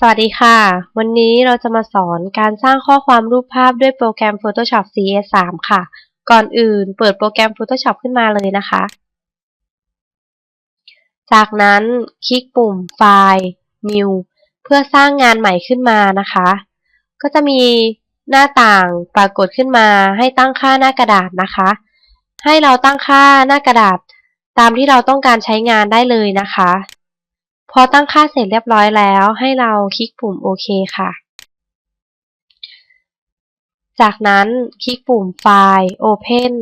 สวัสดีค่ะ วันนี้เราจะมาสอนการสร้างข้อความรูปภาพด้วยโปรแกรม Photoshop CS3 ค่ะ ก่อนอื่นเปิดโปรแกรม Photoshop ขึ้นมาเลยนะคะ จากนั้นคลิกปุ่มไฟล์ New เพื่อสร้างงานใหม่ขึ้นมานะคะ ก็จะมีหน้าต่างปรากฏขึ้นมาให้ตั้งค่าหน้ากระดาษนะคะ ให้เราตั้งค่าหน้ากระดาษตามที่เราต้องการใช้งานได้เลยนะคะ อตั้งค่าเสร็จเรียบร้อยแล้ว ให้เราคลิกปุ่มโอเคค่ะ จากนั้นคลิกปุ่มไฟล์ Open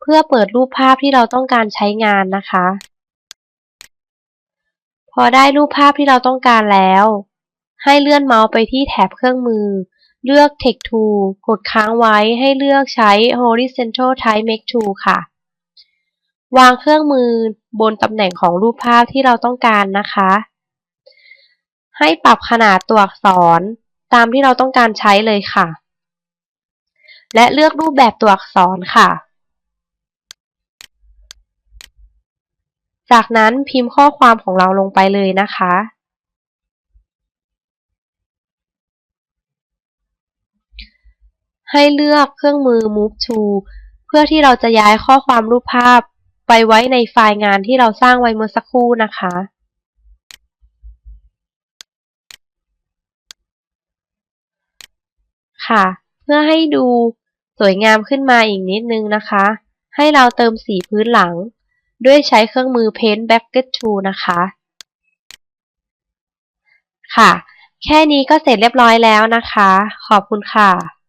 เพื่อเปิดรูปภาพที่เราต้องการใช้งานนะคะ พอได้รูปภาพที่เราต้องการแล้ว ให้เลื่อนเมาส์ไปที่แถบเครื่องมือ เลือก Text Tool กดค้างไว้ให้เลือกใช้ Horizontal Type Make Tool ค่ะ วางเครื่องมือบนตำแหน่งของรูปภาพที่เราต้องการนะคะ ให้ปรับขนาดตัวอักษรตามที่เราต้องการใช้เลยค่ะ และเลือกรูปแบบตัวอักษรค่ะ จากนั้นพิมพ์ข้อความของเราลงไปเลยนะคะให้เลือกเครื่องมือ Move to เพื่อที่เราจะย้ายข้อความรูปภาพไปไว้ในไฟล์งานที่เราสร้างไว้เมื่อสักครู่นะคะ ค่ะ เพื่อให้ดูสวยงามขึ้นมาอีกนิดนึงนะคะ ให้เราเติมสีพื้นหลัง ด้วยใช้เครื่องมือ Paint Bucket Tool นะคะ ค่ะ แค่นี้ก็เสร็จเรียบร้อยแล้วนะคะ ขอบคุณค่ะ